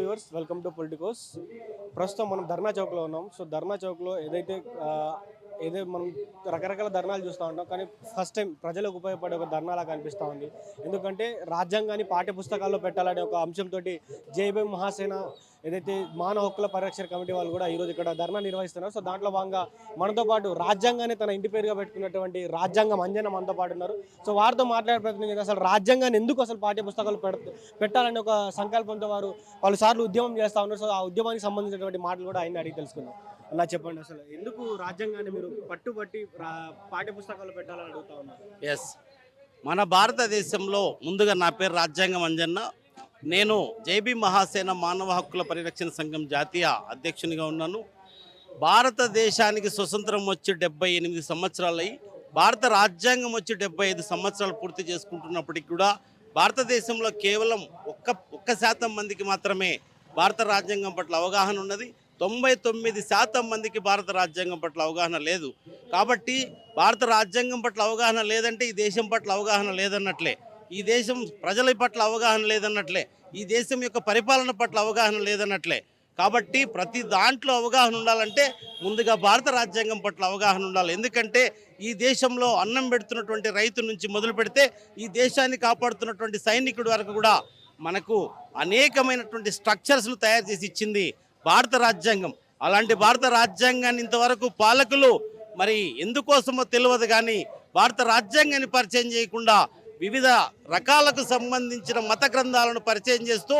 Viewers welcome to Politicos ప్రస్తుతం మనం ధర్నా చౌక్లో ఉన్నాం. సో ధర్నా చౌక్లో ఏదైతే ఏదో మనం రకరకాల ధర్నాలు చూస్తూ ఉంటాం. కానీ ఫస్ట్ టైం ప్రజలకు ఉపయోగపడే ఒక ధర్నాలా కనిపిస్తూ ఉంది. ఎందుకంటే రాజ్యాంగాన్ని పాఠ్య పుస్తకాల్లో పెట్టాలనే ఒక అంశంతో జేబీ మహాసేన ఏదైతే మానవ హక్కుల పరిరక్షణ కమిటీ వాళ్ళు కూడా ఈరోజు ఇక్కడ ధర్నా నిర్వహిస్తున్నారు. సో దాంట్లో భాగంగా మనతో పాటు రాజ్యాంగాన్ని తన ఇంటి పేరుగా పెట్టుకున్నటువంటి రాజ్యాంగం అంజన మనతో పాటు ఉన్నారు. సో వారితో మాట్లాడే ప్రయత్నం చేద్దాం. అసలు రాజ్యాంగాన్ని ఎందుకు అసలు పాఠ్య పుస్తకాలు పెడ పెట్టాలనే ఒక సంకల్పంతో వారు పలుసార్లు ఉద్యమం చేస్తూ ఉన్నారు. సో ఆ ఉద్యమానికి సంబంధించినటువంటి మాటలు కూడా ఆయన అడిగి తెలుసుకుందాం. అలా చెప్పండి అసలు ఎందుకు రాజ్యాంగాన్ని మీరు పట్టుబట్టి పాఠ్య పుస్తకాలు పెట్టాలని అడుగుతా ఉన్నారు? ఎస్ మన భారతదేశంలో ముందుగా నా పేరు రాజ్యాంగం అంజన్న. నేను జైబీ మహాసేన మానవ హక్కుల పరిరక్షణ సంఘం జాతీయ అధ్యక్షునిగా ఉన్నాను. భారతదేశానికి స్వతంత్రం వచ్చి డెబ్బై ఎనిమిది సంవత్సరాలయ్యి భారత రాజ్యాంగం వచ్చి డెబ్బై ఐదు సంవత్సరాలు పూర్తి చేసుకుంటున్నప్పటికీ కూడా భారతదేశంలో కేవలం ఒక్క ఒక్క శాతం మందికి మాత్రమే భారత రాజ్యాంగం పట్ల అవగాహన ఉన్నది. తొంభై తొమ్మిది శాతం మందికి భారత రాజ్యాంగం పట్ల అవగాహన లేదు. కాబట్టి భారత రాజ్యాంగం పట్ల అవగాహన లేదంటే ఈ దేశం పట్ల అవగాహన లేదన్నట్లే. ఈ దేశం ప్రజల పట్ల అవగాహన లేదన్నట్లే ఈ దేశం యొక్క పరిపాలన పట్ల అవగాహన లేదన్నట్లే. కాబట్టి ప్రతి దాంట్లో అవగాహన ఉండాలంటే ముందుగా భారత రాజ్యాంగం పట్ల అవగాహన ఉండాలి. ఎందుకంటే ఈ దేశంలో అన్నం పెడుతున్నటువంటి రైతు నుంచి మొదలు పెడితే ఈ దేశాన్ని కాపాడుతున్నటువంటి సైనికుడి వరకు కూడా మనకు అనేకమైనటువంటి స్ట్రక్చర్స్ను తయారు చేసి ఇచ్చింది భారత రాజ్యాంగం. అలాంటి భారత రాజ్యాంగాన్ని ఇంతవరకు పాలకులు మరి ఎందుకోసమో తెలియదు కానీ భారత రాజ్యాంగాన్ని పరిచయం చేయకుండా వివిధ రకాలకు సంబంధించిన మత గ్రంథాలను పరిచయం చేస్తూ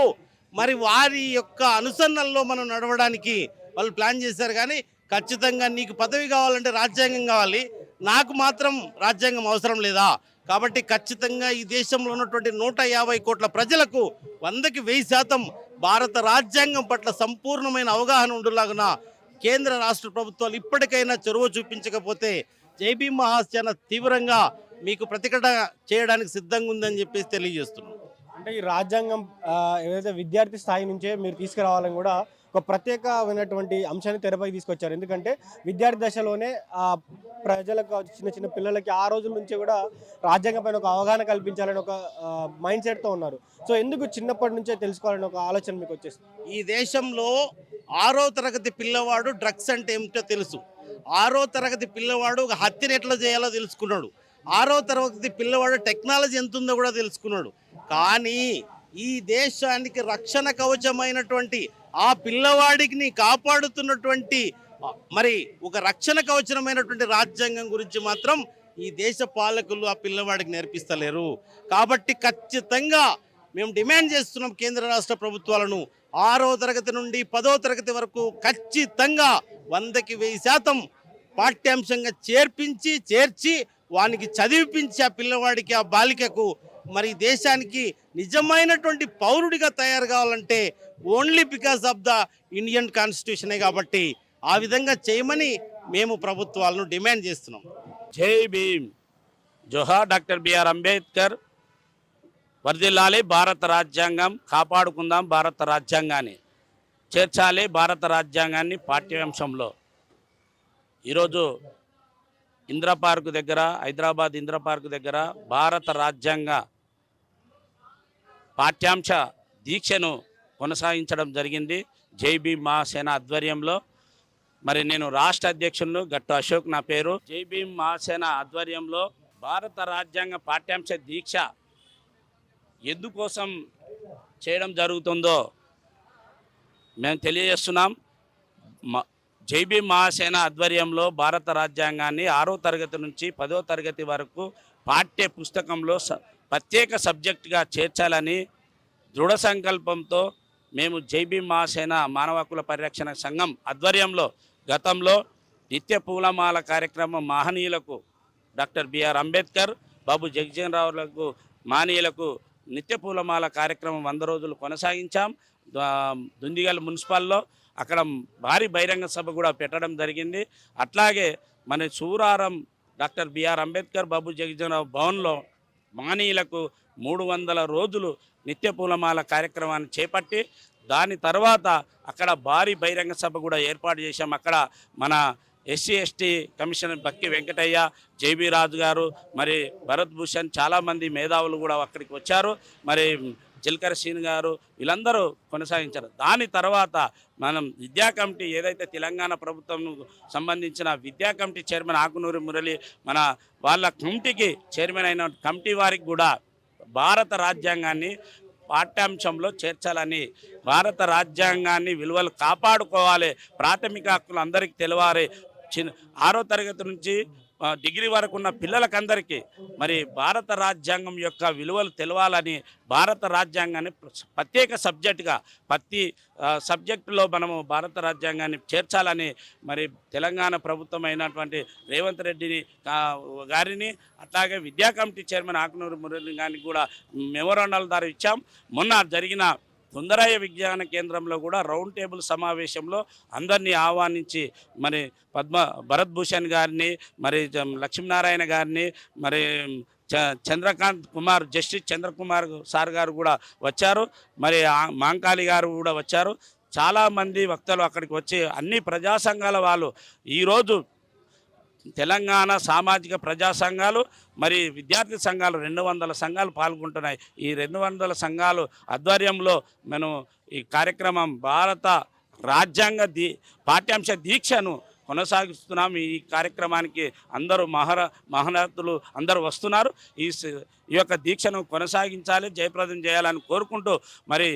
మరి వారి యొక్క అనుసరణల్లో మనం నడవడానికి వాళ్ళు ప్లాన్ చేశారు. కానీ ఖచ్చితంగా నీకు పదవి కావాలంటే రాజ్యాంగం కావాలి. నాకు మాత్రం రాజ్యాంగం అవసరం లేదా? కాబట్టి ఖచ్చితంగా ఈ దేశంలో ఉన్నటువంటి నూట యాభై కోట్ల ప్రజలకు వందకి వెయ్యి శాతం భారత రాజ్యాంగం పట్ల సంపూర్ణమైన అవగాహన ఉండేలాగున కేంద్ర రాష్ట్ర ప్రభుత్వాలు ఇప్పటికైనా చొరవ చూపించకపోతే జైబీ మహాసేన తీవ్రంగా మీకు ప్రతిఘటన చేయడానికి సిద్ధంగా ఉందని చెప్పేసి తెలియజేస్తున్నాం. అంటే ఈ రాజ్యాంగం ఏదైతే విద్యార్థి స్థాయి నుంచే మీరు తీసుకురావాలని కూడా ఒక ప్రత్యేకమైనటువంటి అంశాన్ని తెరపై తీసుకొచ్చారు. ఎందుకంటే విద్యార్థి దశలోనే ఆ ప్రజలకు చిన్న చిన్న పిల్లలకి ఆ రోజుల నుంచి కూడా రాజ్యాంగం పైన ఒక అవగాహన కల్పించాలని ఒక మైండ్ సెట్తో ఉన్నారు. సో ఎందుకు చిన్నప్పటి నుంచే తెలుసుకోవాలని ఒక ఆలోచన మీకు వచ్చేసింది? ఈ దేశంలో ఆరో తరగతి పిల్లవాడు డ్రగ్స్ అంటే ఏమిటో తెలుసు. ఆరో తరగతి పిల్లవాడు ఒక హత్యను ఎట్లా చేయాలో తెలుసుకున్నాడు. ఆరో తరగతి పిల్లవాడు టెక్నాలజీ ఎంత ఉందో కూడా తెలుసుకున్నాడు. కానీ ఈ దేశానికి రక్షణ కవచమైనటువంటి ఆ పిల్లవాడికి కాపాడుతున్నటువంటి మరి ఒక రక్షణ కవచమైనటువంటి రాజ్యాంగం గురించి మాత్రం ఈ దేశ పాలకులు ఆ పిల్లవాడికి నేర్పిస్తలేరు. కాబట్టి ఖచ్చితంగా మేము డిమాండ్ చేస్తున్నాం కేంద్ర రాష్ట్ర ప్రభుత్వాలను. ఆరో తరగతి నుండి పదో తరగతి వరకు ఖచ్చితంగా వందకి వెయ్యి శాతం పాఠ్యాంశంగా చేర్పించి చేర్చి వానికి చదివిపించి ఆ పిల్లవాడికి ఆ బాలికకు మరి దేశానికి నిజమైనటువంటి పౌరుడిగా తయారు కావాలంటే only because of the Indian కాన్స్టిట్యూషనే కాబట్టి ఆ విధంగా చేయమని మేము ప్రభుత్వాలను డిమాండ్ చేస్తున్నాం. జై భీమ్. జోహార్ డాక్టర్ బిఆర్ అంబేద్కర్ వర్ధిల్లాలి భారత రాజ్యాంగం కాపాడుకుందాం భారత రాజ్యాంగాన్ని. చేర్చాలి భారత రాజ్యాంగాన్ని పాఠ్యాంశంలో. ఈరోజు ఇందిరా పార్కు దగ్గర హైదరాబాద్ ఇందిరా పార్కు దగ్గర భారత రాజ్యాంగ పాఠ్యాంశ దీక్షను కొనసాగించడం జరిగింది. జైబీ భీమ్ మహాసేన ఆధ్వర్యంలో. మరి నేను రాష్ట్ర అధ్యక్షులు గట్టు అశోక్ నా పేరు. జైబీ మహాసేన ఆధ్వర్యంలో భారత రాజ్యాంగ పాఠ్యాంశ దీక్ష ఎందుకోసం చేయడం జరుగుతుందో మేము తెలియజేస్తున్నాం. జైబీ మహాసేన ఆధ్వర్యంలో భారత రాజ్యాంగాన్ని ఆరో తరగతి నుంచి పదో తరగతి వరకు పాఠ్య పుస్తకంలో స- ప్రత్యేక సబ్జెక్టుగా చేర్చాలని దృఢ సంకల్పంతో మేము జైబీ మహాసేన మానవ హక్కుల పరిరక్షణ సంఘం ఆధ్వర్యంలో గతంలో నిత్య పూలమాల కార్యక్రమం మహనీయులకు doctor B R Ambedkar Babu Jagjivan రావులకు మానీయులకు నిత్య పూలమాల కార్యక్రమం వంద రోజులు కొనసాగించాం. దుందిగల్ మున్సిపల్లో అక్కడ భారీ బహిరంగ సభ కూడా పెట్టడం జరిగింది. అట్లాగే మన Suraram doctor B R Ambedkar Babu Jagjivan Rao భవన్లో మానీయులకు మూడు వందల రోజులు నిత్య పూలమాల కార్యక్రమాన్ని చేపట్టి దాని తర్వాత అక్కడ భారీ బహిరంగ సభ కూడా ఏర్పాటు చేశాం. అక్కడ మన SC ST commissioner Bakki Venkataiah J B Raju garu మరి భరత్ భూషణ్ చాలామంది మేధావులు కూడా అక్కడికి వచ్చారు. మరి చిలకర శ్రీని గారు వీళ్ళందరూ కొనసాగించారు. దాని తర్వాత మనం విద్యా కమిటీ ఏదైతే తెలంగాణ ప్రభుత్వం సంబంధించిన విద్యా కమిటీ చైర్మన్ ఆకునూరి మురళి మన వాళ్ళ కమిటీకి చైర్మన్ అయిన కమిటీ వారికి కూడా భారత రాజ్యాంగాన్ని పాఠ్యాంశంలో చేర్చాలని భారత రాజ్యాంగాన్ని విలువలు కాపాడుకోవాలి ప్రాథమిక హక్కులు అందరికీ తెలవాలి. చిన్న ఆరో తరగతి నుంచి డిగ్రీ వరకు ఉన్న పిల్లలకందరికీ మరి భారత రాజ్యాంగం యొక్క విలువలు తెలవాలని భారత రాజ్యాంగాన్ని ప్రత్యేక సబ్జెక్టుగా ప్రతి సబ్జెక్టులో మనము భారత రాజ్యాంగాన్ని చేర్చాలని మరి తెలంగాణ ప్రభుత్వం అయినటువంటి రేవంత్ రెడ్డిని గారిని అట్లాగే విద్యా కమిటీ చైర్మన్ ఆకునూరు మురళి గారిని కూడా మెమోరాండాల ద్వారా ఇచ్చాం. మొన్న జరిగిన తొందరాయ విజ్ఞాన కేంద్రంలో కూడా రౌండ్ టేబుల్ సమావేశంలో అందరినీ ఆహ్వానించి మరి పద్మ భరత్ భూషణ్ గారిని మరి లక్ష్మీనారాయణ గారిని మరి చ- చంద్రకాంత్ కుమార్ జస్టిస్ చంద్రకుమార్ సార్ గారు కూడా వచ్చారు. మరి మాంకాళి గారు కూడా వచ్చారు. చాలామంది వక్తలు అక్కడికి వచ్చి అన్ని ప్రజా సంఘాల వాళ్ళు ఈరోజు తెలంగాణ సామాజిక ప్రజా సంఘాలు మరి విద్యార్థి సంఘాలు రెండు వందల సంఘాలు పాల్గొంటున్నాయి. ఈ రెండు వందల సంఘాలు ఆధ్వర్యంలో మనం ఈ కార్యక్రమం భారత రాజ్యాంగ దీ పాఠ్యాంశ దీక్షను కొనసాగిస్తున్నాం. ఈ కార్యక్రమానికి అందరూ మహర మహనతులు అందరూ వస్తున్నారు. ఈ ఈ యొక్క దీక్షను కొనసాగించాలి జయప్రదం చేయాలని కోరుకుంటూ మరి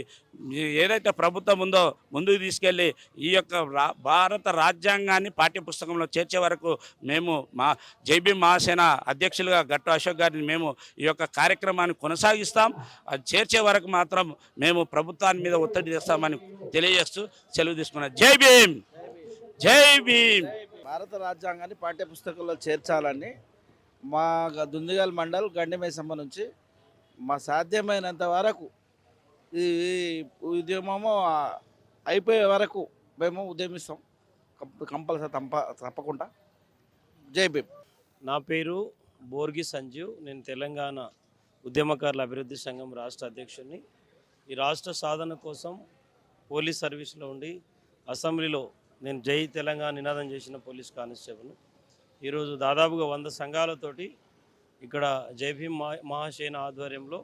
ఏదైతే ప్రభుత్వం ఉందో ముందుకు తీసుకెళ్ళి ఈ యొక్క రా- భారత రాజ్యాంగాన్ని పాఠ్యపుస్తకంలో చేర్చే వరకు మేము మా జైబీ మహాసేన అధ్యక్షులుగా గట్టు అశోక్ గారిని మేము ఈ యొక్క కార్యక్రమాన్ని కొనసాగిస్తాం. అది చేర్చే వరకు మాత్రం మేము ప్రభుత్వాన్ని మీద ఒత్తిడి తెస్తామని తెలియజేస్తూ సెలవు తీసుకున్నాం. జై భీమ్! జై భీమ్. భారత రాజ్యాంగాన్ని పాఠ్యపుస్తకంలో చేర్చాలని మా గ- దుందిగల్ మండల్ గండిమేసమ్మ నుంచి. మా సాధ్యమైనంత వరకు ఈ ఉద్యమము అయిపోయే వరకు మేము ఉద్యమిస్తాం. కంప- కంపల్సరీ తప్ప తప్పకుండా. జై భీమ్. నా పేరు బోర్గి సంజీవ్. నేను తెలంగాణ ఉద్యమకారుల అభివృద్ధి సంఘం రాష్ట్ర అధ్యక్షుడిని. ఈ రాష్ట్ర సాధన కోసం పోలీస్ సర్వీస్లో ఉండి అసెంబ్లీలో నేను జై తెలంగాణ నినాదం చేసిన పోలీస్ కానిస్టేబుల్ ఈరోజు దాదాపుగా వంద సంఘాలతోటి ఇక్కడ జైభీం భీమ్ మహాసేన ఆధ్వర్యంలో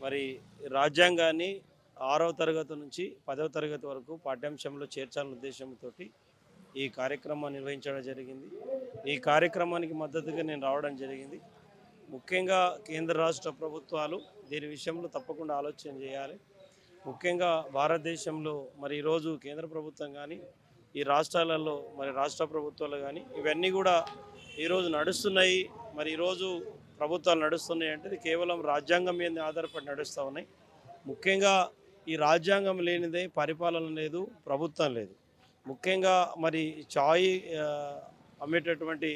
మరి రాజ్యాంగాన్ని ఆరవ తరగతి నుంచి పదవ తరగతి వరకు పాఠ్యాంశంలో చేర్చాలన్న ఉద్దేశంతో ఈ కార్యక్రమాన్ని నిర్వహించడం జరిగింది. ఈ కార్యక్రమానికి మద్దతుగా నేను రావడం జరిగింది. ముఖ్యంగా కేంద్ర రాష్ట్ర ప్రభుత్వాలు దీని విషయంలో తప్పకుండా ఆలోచన చేయాలి. ముఖ్యంగా భారతదేశంలో మరి ఈరోజు కేంద్ర ప్రభుత్వం కానీ ఈ రాష్ట్రాలలో మరి రాష్ట్ర ప్రభుత్వాలు కానీ ఇవన్నీ కూడా ఈరోజు నడుస్తున్నాయి. మరి ఈరోజు ప్రభుత్వాలు నడుస్తున్నాయి అంటే ఇది కేవలం రాజ్యాంగం మీద ఆధారపడి నడుస్తూ ఉన్నాయి. ముఖ్యంగా ఈ రాజ్యాంగం లేనిదే పరిపాలన లేదు ప్రభుత్వం లేదు. ముఖ్యంగా మరి చాయ్ అమ్మేటటువంటి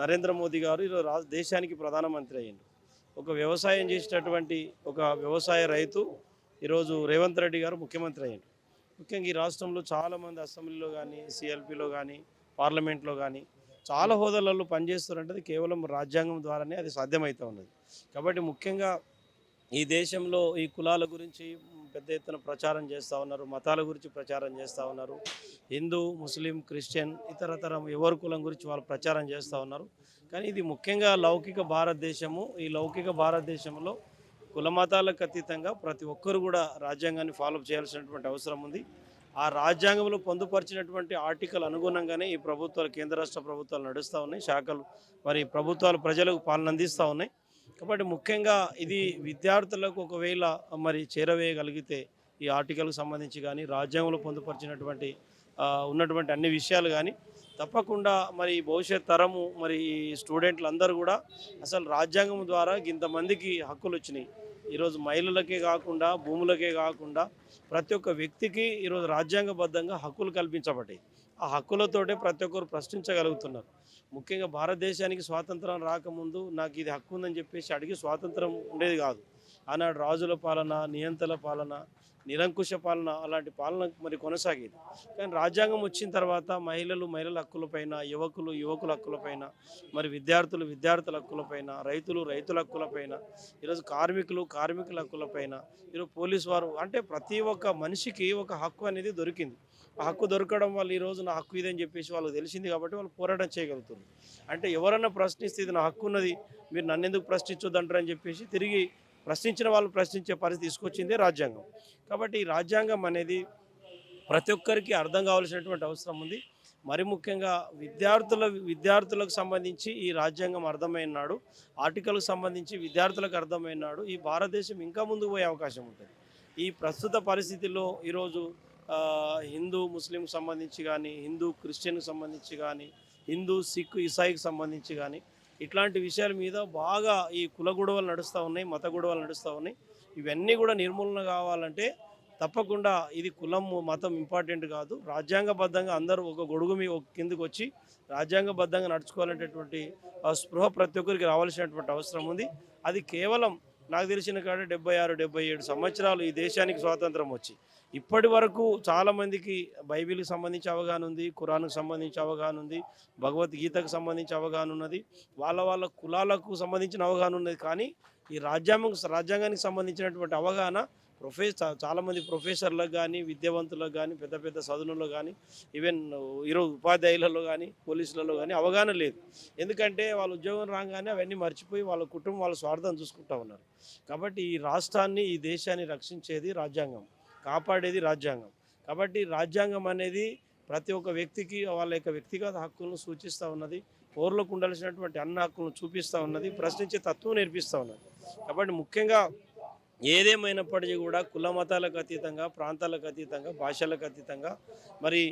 నరేంద్ర మోదీ గారు ఈరోజు రా దేశానికి ప్రధానమంత్రి అయ్యిండు. ఒక వ్యవసాయం చేసేటటువంటి ఒక వ్యవసాయ రైతు ఈరోజు రేవంత్ రెడ్డి గారు ముఖ్యమంత్రి అయ్యిండు. ముఖ్యంగా ఈ రాష్ట్రంలో చాలామంది అసెంబ్లీలో కానీ సిఎల్పిలో కానీ పార్లమెంట్లో కానీ చాలా హోదాలలో పనిచేస్తారంటే అది కేవలం రాజ్యాంగం ద్వారానే అది సాధ్యమవుతూ ఉన్నది. కాబట్టి ముఖ్యంగా ఈ దేశంలో ఈ కులాల గురించి పెద్ద ఎత్తున ప్రచారం చేస్తూ ఉన్నారు మతాల గురించి ప్రచారం చేస్తూ ఉన్నారు. హిందూ ముస్లిం క్రిస్టియన్ ఇతరతరం ఎవరి కులం గురించి వాళ్ళు ప్రచారం చేస్తూ ఉన్నారు. కానీ ఇది ముఖ్యంగా లౌకిక భారతదేశము ఈ లౌకిక భారతదేశంలో కుల మతాలకు అతీతంగా ప్రతి ఒక్కరు కూడా రాజ్యాంగాన్ని ఫాలో చేయాల్సినటువంటి అవసరం ఉంది. ఆ రాజ్యాంగంలో పొందుపరిచినటువంటి ఆర్టికల్ అనుగుణంగానే ఈ ప్రభుత్వాలు కేంద్ర రాష్ట్ర ప్రభుత్వాలు నడుస్తూ ఉన్నాయి. శాఖలు మరి ప్రభుత్వాలు ప్రజలకు పాలన అందిస్తూ ఉన్నాయి. కాబట్టి ముఖ్యంగా ఇది విద్యార్థులకు ఒకవేళ మరి చేరవేయగలిగితే ఈ ఆర్టికల్కు సంబంధించి కానీ రాజ్యాంగంలో పొందుపరిచినటువంటి ఉన్నటువంటి అన్ని విషయాలు కానీ తప్పకుండా మరి భవిష్యత్ తరము మరి ఈ స్టూడెంట్లు అందరూ కూడా అసలు రాజ్యాంగం ద్వారా ఇంతమందికి హక్కులు వచ్చినాయి ఈరోజు మహిళలకే కాకుండా భూములకే కాకుండా ప్రతి ఒక్క వ్యక్తికి ఈరోజు రాజ్యాంగబద్ధంగా హక్కులు కల్పించబడ్డాయి. ఆ హక్కులతోటే ప్రతి ఒక్కరు ప్రశ్నించగలుగుతున్నారు. ముఖ్యంగా భారతదేశానికి స్వాతంత్రం రాకముందు నాకు ఇది హక్కు ఉందని చెప్పేసి అడిగి స్వాతంత్రం ఉండేది కాదు. ఆనాడు రాజుల పాలన నియంతల పాలన నిరంకుశ పాలన అలాంటి పాలన మరి కొనసాగేది. కానీ రాజ్యాంగం వచ్చిన తర్వాత మహిళలు మహిళల హక్కులపైన యువకులు యువకుల హక్కులపైన మరి విద్యార్థులు విద్యార్థుల హక్కులపైన రైతులు రైతుల హక్కులపైన ఈరోజు కార్మికులు కార్మికుల హక్కులపైన ఈరోజు పోలీసు వారు అంటే ప్రతి ఒక్క మనిషికి ఒక హక్కు అనేది దొరికింది. ఆ హక్కు దొరకడం వల్ల ఈరోజు నా హక్కు ఇదని చెప్పేసి వాళ్ళకి తెలిసింది కాబట్టి వాళ్ళు పోరాటం చేయగలుగుతున్నారు. అంటే ఎవరన్నా ప్రశ్నిస్తే ఇది నా హక్కు ఉన్నది మీరు నన్ను ఎందుకు ప్రశ్నించొద్దు అని చెప్పేసి తిరిగి ప్రశ్నించిన వాళ్ళు ప్రశ్నించే పరిస్థితి తీసుకొచ్చిందే రాజ్యాంగం. కాబట్టి ఈ రాజ్యాంగం అనేది ప్రతి ఒక్కరికి అర్థం కావాల్సినటువంటి అవసరం ఉంది. మరి ముఖ్యంగా విద్యార్థుల విద్యార్థులకు సంబంధించి ఈ రాజ్యాంగం అర్థమైనాడు ఆర్టికల్కు ఆర్టికల్కి సంబంధించి విద్యార్థులకు అర్థమైనాడు ఈ భారతదేశం ఇంకా ముందుకు పోయే అవకాశం ఉంటుంది. ఈ ప్రస్తుత పరిస్థితుల్లో ఈరోజు హిందూ ముస్లింకి సంబంధించి కానీ హిందూ క్రిస్టియన్కి సంబంధించి కానీ హిందూ సిక్ ఇసాయికి సంబంధించి కానీ ఇట్లాంటి విషయాల మీద బాగా ఈ కుల గొడవలు నడుస్తూ ఉన్నాయి మత గొడవలు నడుస్తూ ఉన్నాయి. ఇవన్నీ కూడా నిర్మూలన కావాలంటే తప్పకుండా ఇది కులం మతం ఇంపార్టెంట్ కాదు. రాజ్యాంగబద్ధంగా అందరూ ఒక గొడుగు మీ ఒక కిందకు వచ్చి రాజ్యాంగబద్ధంగా నడుచుకోవాలనేటటువంటి ఆ స్పృహ ప్రతి ఒక్కరికి రావాల్సినటువంటి అవసరం ఉంది. అది కేవలం నాకు తెలిసిన కాడ డెబ్బై ఆరు డెబ్బై ఏడు సంవత్సరాలు ఈ దేశానికి స్వాతంత్రం వచ్చి. ఇప్పటి వరకు చాలామందికి బైబిల్కి సంబంధించి అవగాహన ఉంది ఖురాన్కి సంబంధించి అవగాహన ఉంది భగవద్గీతకు సంబంధించి అవగాహన ఉన్నది వాళ్ళ వాళ్ళ కులాలకు సంబంధించిన అవగాహన ఉన్నది. కానీ ఈ రాజ్యాంగం రాజ్యాంగానికి సంబంధించినటువంటి అవగాహన ప్రొఫెసర్ చాలామంది ప్రొఫెసర్లకు కానీ విద్యావంతులకు కానీ పెద్ద పెద్ద సదునుల్లో కానీ ఈవెన్ ఈరోజు ఉపాధ్యాయులలో కానీ పోలీసులలో కానీ అవగాహన లేదు. ఎందుకంటే వాళ్ళ ఉద్యోగం రాగానే అవన్నీ మర్చిపోయి వాళ్ళ కుటుంబం వాళ్ళ స్వార్థం చూసుకుంటూ ఉన్నారు. కాబట్టి ఈ రాష్ట్రాన్ని ఈ దేశాన్ని రక్షించేది రాజ్యాంగం. కాపాడేది రాజ్యాంగం. కాబట్టి రాజ్యాంగం అనేది ప్రతి ఒక్క వ్యక్తికి వాళ్ళ యొక్క వ్యక్తిగత హక్కులను సూచిస్తూ ఉన్నది. పౌరులకు ఉండాల్సినటువంటి అన్న హక్కులను చూపిస్తూ ఉన్నది. ప్రశ్నించే తత్వం నేర్పిస్తూ ఉన్నది. కాబట్టి ముఖ్యంగా ఏదేమైనప్పటికీ కూడా కుల మతాలకు అతీతంగా ప్రాంతాలకు అతీతంగా భాషలకు అతీతంగా మరి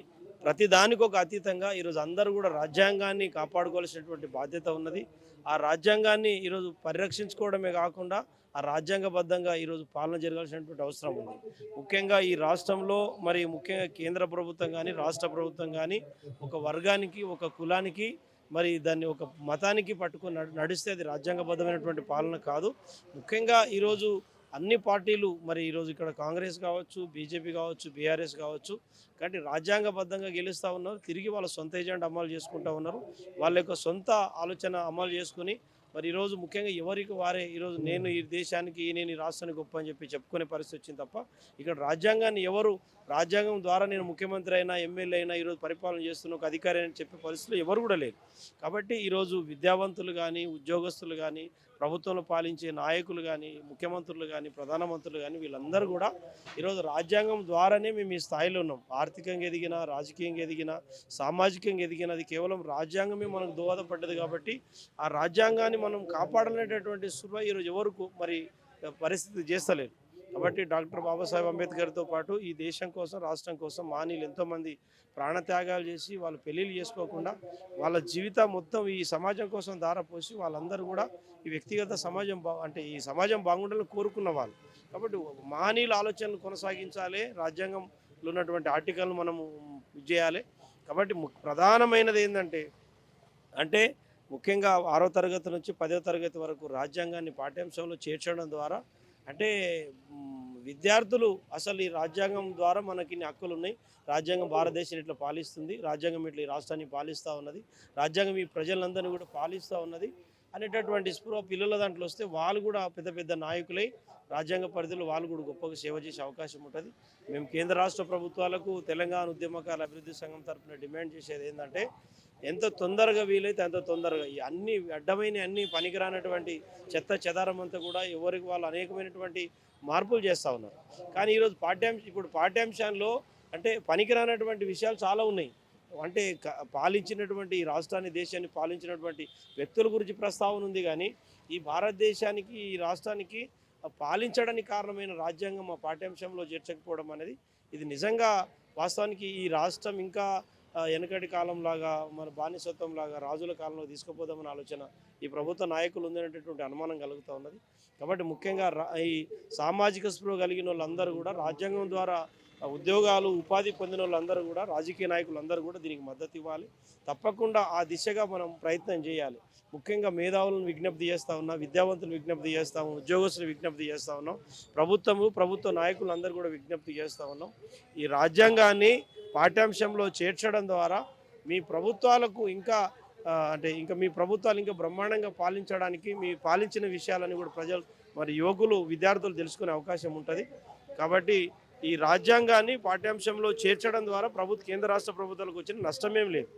ప్రతి దానికి ఒక అతీతంగా ఈరోజు అందరూ కూడా రాజ్యాంగాన్ని కాపాడుకోవాల్సినటువంటి బాధ్యత ఉన్నది. ఆ రాజ్యాంగాన్ని ఈరోజు పరిరక్షించుకోవడమే కాకుండా ఆ రాజ్యాంగబద్ధంగా ఈరోజు పాలన జరగాల్సినటువంటి అవసరం ఉంది. ముఖ్యంగా ఈ రాష్ట్రంలో మరి ముఖ్యంగా కేంద్ర ప్రభుత్వం కానీ రాష్ట్ర ప్రభుత్వం కానీ ఒక వర్గానికి ఒక కులానికి మరి దాన్ని ఒక మతానికి పట్టుకుని నడిస్తే అది రాజ్యాంగబద్ధమైనటువంటి పాలన కాదు. ముఖ్యంగా ఈరోజు అన్ని పార్టీలు మరి ఈరోజు ఇక్కడ కాంగ్రెస్ కావచ్చు బీజేపీ కావచ్చు బీఆర్ఎస్ కావచ్చు కాబట్టి రాజ్యాంగబద్ధంగా గెలుస్తూ ఉన్నారు తిరిగి వాళ్ళ సొంత ఏజెంట్ అమలు చేసుకుంటూ ఉన్నారు వాళ్ళ యొక్క సొంత ఆలోచన అమలు చేసుకుని మరి ఈరోజు ముఖ్యంగా ఎవరికి వారే ఈరోజు నేను ఈ దేశానికి నేను ఈ రాష్ట్రానికి గొప్ప అని చెప్పి చెప్పుకునే పరిస్థితి వచ్చింది తప్ప ఇక్కడ రాజ్యాంగాన్ని ఎవరు రాజ్యాంగం ద్వారా నేను ముఖ్యమంత్రి అయినా ఎమ్మెల్యే అయినా ఈరోజు పరిపాలన చేస్తున్న ఒక అధికారి అని చెప్పే పరిస్థితులు ఎవరు కూడా లేరు. కాబట్టి ఈరోజు విద్యావంతులు కానీ ఉద్యోగస్తులు కానీ ప్రభుత్వంలో పాలించే నాయకులు కానీ ముఖ్యమంత్రులు కానీ ప్రధానమంత్రులు కానీ వీళ్ళందరూ కూడా ఈరోజు రాజ్యాంగం ద్వారానే మేము ఈ స్థాయిలో ఉన్నాం. ఆర్థికంగా ఎదిగినా రాజకీయంగా ఎదిగినా సామాజికంగా ఎదిగినది కేవలం రాజ్యాంగమే మనకు దోహదపడ్డది కాబట్టి ఆ రాజ్యాంగాన్ని మనం కాపాడలేటటువంటి సుర్వ ఈరోజు ఎవరికి మరి పరిస్థితి చేస్తలేరు కాబట్టి డాక్టర్ బాబాసాహెబ్ అంబేద్కర్తో పాటు ఈ దేశం కోసం రాష్ట్రం కోసం మానీయులు ఎంతోమంది ప్రాణత్యాగాలు చేసి వాళ్ళు పెళ్ళిళ్ళు చేసుకోకుండా వాళ్ళ జీవితం మొత్తం ఈ సమాజం కోసం దారపోసి వాళ్ళందరూ కూడా ఈ వ్యక్తిగత సమాజం బా అంటే ఈ సమాజం బాగుండాలని కోరుకున్న వాళ్ళు. కాబట్టి మహనీయుల ఆలోచనలు కొనసాగించాలి. రాజ్యాంగంలో ఉన్నటువంటి ఆర్టికల్ను మనము చేయాలి. కాబట్టి ము- ప్రధానమైనది ఏంటంటే అంటే ముఖ్యంగా ఆరో తరగతి నుంచి పదో తరగతి వరకు రాజ్యాంగాన్ని పాఠ్యాంశంలో చేర్చడం ద్వారా అంటే విద్యార్థులు అసలు ఈ రాజ్యాంగం ద్వారా మనకి ఇన్ని హక్కులు ఉన్నాయి రాజ్యాంగం భారతదేశం ఇట్లా పాలిస్తుంది. రాజ్యాంగం ఇట్లా ఈ రాష్ట్రాన్ని పాలిస్తూ ఉన్నది. రాజ్యాంగం ఈ ప్రజలందరినీ కూడా పాలిస్తూ ఉన్నది. అనేటటువంటి స్పృహ పిల్లల దాంట్లో వస్తే వాళ్ళు కూడా పెద్ద పెద్ద నాయకులై రాజ్యాంగ పరిధిలో వాళ్ళు కూడా గొప్పగా సేవ చేసే అవకాశం ఉంటుంది. మేము కేంద్ర రాష్ట్ర ప్రభుత్వాలకు తెలంగాణ ఉద్యమకాల అభివృద్ధి సంఘం తరఫున డిమాండ్ చేసేది ఏంటంటే ఎంత తొందరగా వీలైతే అంత తొందరగా ఈ అన్ని అడ్డమైన అన్ని పనికిరానటువంటి చెత్త చెదారం అంతా కూడా ఎవరికి వాళ్ళు అనేకమైనటువంటి మార్పులు చేస్తూ ఉన్నారు. కానీ ఈరోజు పాఠ్యాంశ ఇప్పుడు పాఠ్యాంశాల్లో అంటే పనికిరానటువంటి విషయాలు చాలా ఉన్నాయి. అంటే పాలించినటువంటి ఈ రాష్ట్రాన్ని దేశాన్ని పాలించినటువంటి వ్యక్తుల గురించి ప్రస్తావన ఉంది కానీ ఈ భారతదేశానికి ఈ రాష్ట్రానికి పాలించడానికి కారణమైన రాజ్యాంగం మా పాఠ్యాంశంలో చేర్చకపోవడం అనేది ఇది నిజంగా వాస్తవానికి ఈ రాష్ట్రం ఇంకా వెనకటి కాలంలాగా మన బానిసత్వంలాగా రాజుల కాలంలో తీసుకుపోదామని ఆలోచన ఈ ప్రభుత్వ నాయకులు ఉందనేటటువంటి అనుమానం కలుగుతూ ఉన్నది. కాబట్టి ముఖ్యంగా రా- ఈ సామాజిక స్పృహ కలిగిన వాళ్ళందరూ కూడా రాజ్యాంగం ద్వారా ఉద్యోగాలు ఉపాధి పొందిన వాళ్ళందరూ కూడా రాజకీయ నాయకులందరూ కూడా దీనికి మద్దతు ఇవ్వాలి. తప్పకుండా ఆ దిశగా మనం ప్రయత్నం చేయాలి. ముఖ్యంగా మేధావులను విజ్ఞప్తి చేస్తూ ఉన్నాం విద్యావంతులు విజ్ఞప్తి చేస్తాము ఉద్యోగస్తులు విజ్ఞప్తి చేస్తూ ఉన్నాం. ప్రభుత్వము ప్రభుత్వ నాయకులందరూ కూడా విజ్ఞప్తి చేస్తూ ఉన్నాం. ఈ రాజ్యాంగాన్ని పాఠ్యాంశంలో చేర్చడం ద్వారా మీ ప్రభుత్వాలకు ఇంకా అంటే ఇంకా మీ ప్రభుత్వాలు ఇంకా బ్రహ్మాండంగా పాలించడానికి మీ పాలించిన విషయాలని కూడా ప్రజలు మరి యువకులు విద్యార్థులు తెలుసుకునే అవకాశం ఉంటుంది. కాబట్టి ఈ రాజ్యాంగాన్ని పాఠ్యాంశంలో చేర్చడం ద్వారా ప్రభుత్వ కేంద్ర రాష్ట్ర ప్రభుత్వాలకు వచ్చిన నష్టమేం లేదు.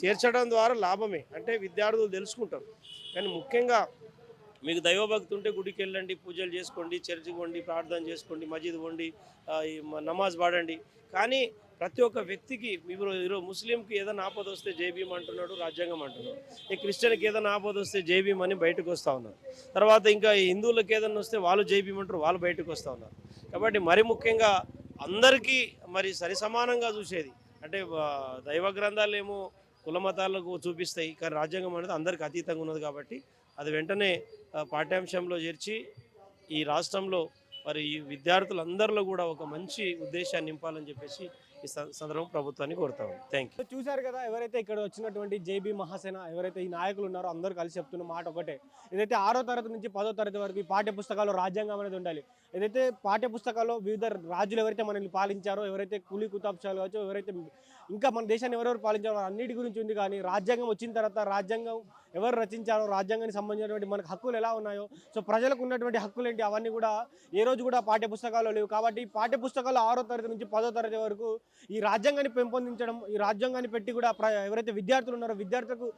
చేర్చడం ద్వారా లాభమే. అంటే విద్యార్థులు తెలుసుకుంటారు. కానీ ముఖ్యంగా మీకు దైవభక్తి ఉంటే గుడికి వెళ్ళండి పూజలు చేసుకోండి చర్చికి పోండి ప్రార్థన చేసుకోండి మజీద్ పోండి ఈ నమాజ్ పాడండి కానీ ప్రతి ఒక్క వ్యక్తికి ఇప్పుడు ఈరోజు ముస్లింకి ఏదైనా ఆపద వస్తే జై అంటున్నాడు రాజ్యాంగం అంటున్నాడు. ఈ క్రిస్టియన్కి ఏదైనా ఆపద వస్తే జై అని బయటకు వస్తూ ఉన్నారు. తర్వాత ఇంకా హిందువులకి హిందువులకు ఏదైనా వస్తే వాళ్ళు జై అంటారు వాళ్ళు బయటకు వస్తూ ఉన్నారు. కాబట్టి మరి ముఖ్యంగా అందరికీ మరి సరి సమానంగా చూసేది. అంటే దైవ గ్రంథాలు ఏమో కుల మతాలకు చూపిస్తాయి కానీ రాజ్యాంగం అనేది అందరికీ అతీతంగా ఉన్నది కాబట్టి అది వెంటనే పాఠ్యాంశంలో చేర్చి ఈ రాష్ట్రంలో మరి ఈ విద్యార్థులందరిలో కూడా ఒక మంచి ఉద్దేశాన్ని నింపాలని చెప్పేసి ఈ సందర్భం ప్రభుత్వాన్ని కోరుతాం థ్యాంక్ యూ చూశారు కదా ఎవరైతే ఇక్కడ వచ్చినటువంటి జేబీ మహాసేన ఎవరైతే ఈ నాయకులు ఉన్నారో అందరూ కలిసి చెప్తున్న మాట ఒకటే. ఏదైతే ఆరో తరగతి నుంచి పదో తరగతి వరకు ఈ పాఠ్య పుస్తకాల్లో రాజ్యాంగం అనేది ఉండాలి. ఏదైతే పాఠ్య పుస్తకాల్లో వివిధ రాజులు ఎవరైతే మనల్ని పాలించారో ఎవరైతే కూలీ కుతాబ్షాలు కావచ్చు ఎవరైతే ఇంకా మన దేశాన్ని ఎవరెవరు పాలించారో అన్నిటి గురించి ఉంది కానీ రాజ్యాంగం వచ్చిన తర్వాత రాజ్యాంగం ఎవరు రచించారో రాజ్యాంగానికి సంబంధించినటువంటి మనకు హక్కులు ఎలా ఉన్నాయో సో ప్రజలకు ఉన్నటువంటి హక్కులు ఏంటి అవన్నీ కూడా ఏ రోజు కూడా పాఠ్య పుస్తకాలు లేవు. కాబట్టి పాఠ్య పుస్తకాలు ఆరో తరగతి నుంచి పదో తరగతి వరకు ఈ రాజ్యాంగాన్ని పెంపొందించడం ఈ రాజ్యాంగాన్ని పెట్టి కూడా ప్ర ఎవరైతే విద్యార్థులు ఉన్నారో విద్యార్థులకు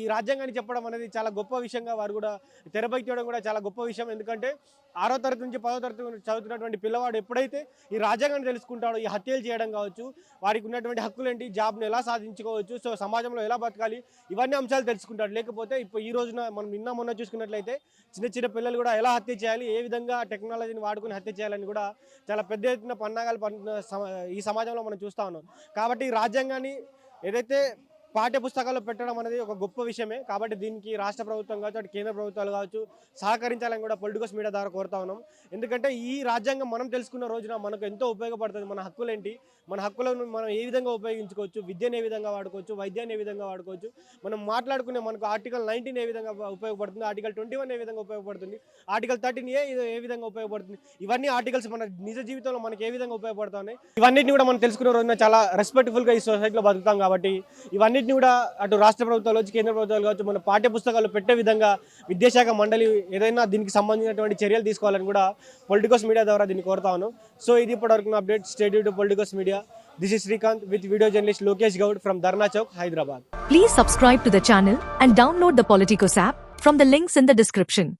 ఈ రాజ్యాంగాన్ని చెప్పడం అనేది చాలా గొప్ప విషయంగా వారు కూడా తెరపైకి తీయడం కూడా చాలా గొప్ప విషయం. ఎందుకంటే ఆరో తరగతి నుంచి పదో తరగతి చదువుతున్నటువంటి పిల్లవాడు ఎప్పుడైతే ఈ రాజ్యాంగాన్ని తెలుసుకుంటాడో ఈ హత్యలు చేయడం కావచ్చు వారికి ఉన్నటువంటి హక్కులు ఏంటి జాబ్ను ఎలా సాధించుకోవచ్చు సో సమాజంలో ఎలా బతకాలి ఇవన్నీ అంశాలు తెలుసుకుంటాడు. లేకపోతే ఇప్పుడు ఈ రోజున మనం నిన్న మొన్న చూసుకున్నట్లయితే చిన్న చిన్న పిల్లలు కూడా ఎలా హత్య చేయాలి ఏ విధంగా టెక్నాలజీని వాడుకొని హత్య చేయాలని కూడా చాలా పెద్ద ఎత్తున పన్నాగాలు ఈ సమాజంలో మనం చూస్తా ఉన్నాం. కాబట్టి రాజ్యాంగాన్ని ఏదైతే పాఠ్య పుస్తకాల్లో పెట్టడం అనేది ఒక గొప్ప విషయమే. కాబట్టి దీనికి రాష్ట్ర ప్రభుత్వం కావచ్చు అటు కేంద్ర ప్రభుత్వాలు కావచ్చు సహకరించాలని కూడా పొలిటికల్స్ మీడియా ద్వారా కోరుతా ఉన్నాం. ఎందుకంటే ఈ రాజ్యాంగం మనం తెలుసుకున్న రోజున మనకు ఎంతో ఉపయోగపడుతుంది. మన హక్కులేంటి? మన హక్కులను మనం ఏ విధంగా ఉపయోగించుకోవచ్చు? విద్యను ఏ విధంగా వాడుకోవచ్చు? వైద్యాన్ని ఏ విధంగా వాడుకోవచ్చు? మనం మాట్లాడుకునే మనకు ఆర్టికల్ నైన్టీన్ ఏ విధంగా ఉపయోగపడుతుంది? ఆర్టికల్ ట్వంటీ వన్ ఏ విధంగా ఉపయోగపడుతుంది? ఆర్టికల్ థర్టీన్ ఏ ఏ విధంగా ఉపయోగపడుతుంది? ఇవన్నీ ఆర్టికల్స్ మన నిజ జీవితంలో మనకి ఏ విధంగా ఉపయోగపడుతున్నాయి ఇవన్నిటిని కూడా మనం తెలుసుకునే రోజున చాలా రెస్పెక్ట్ఫుల్గా ఈ సొసైటీలో బతుకుతాం కాబట్టి ఇవన్నీ ఇవన్నిటిని కూడా అటు రాష్ట్ర ప్రభుత్వాలు కావచ్చు కేంద్ర ప్రభుత్వాలు కావచ్చు మన పాఠ్య పుస్తకాలు పెట్టే విధంగా విద్యాశాఖ మండలి ఏదైనా దీనికి సంబంధించినటువంటి చర్యలు తీసుకోవాలని కూడా పొలిటికల్స్ మీడియా ద్వారా దీన్ని కోరుతాను సో ఇది ఇప్పటివరకు update. State to politicals media. This is Srikanth with video journalist Lokesh Goud from Dharna Chowk Hyderabad please subscribe to the channel and download the Politicos app from the links in the description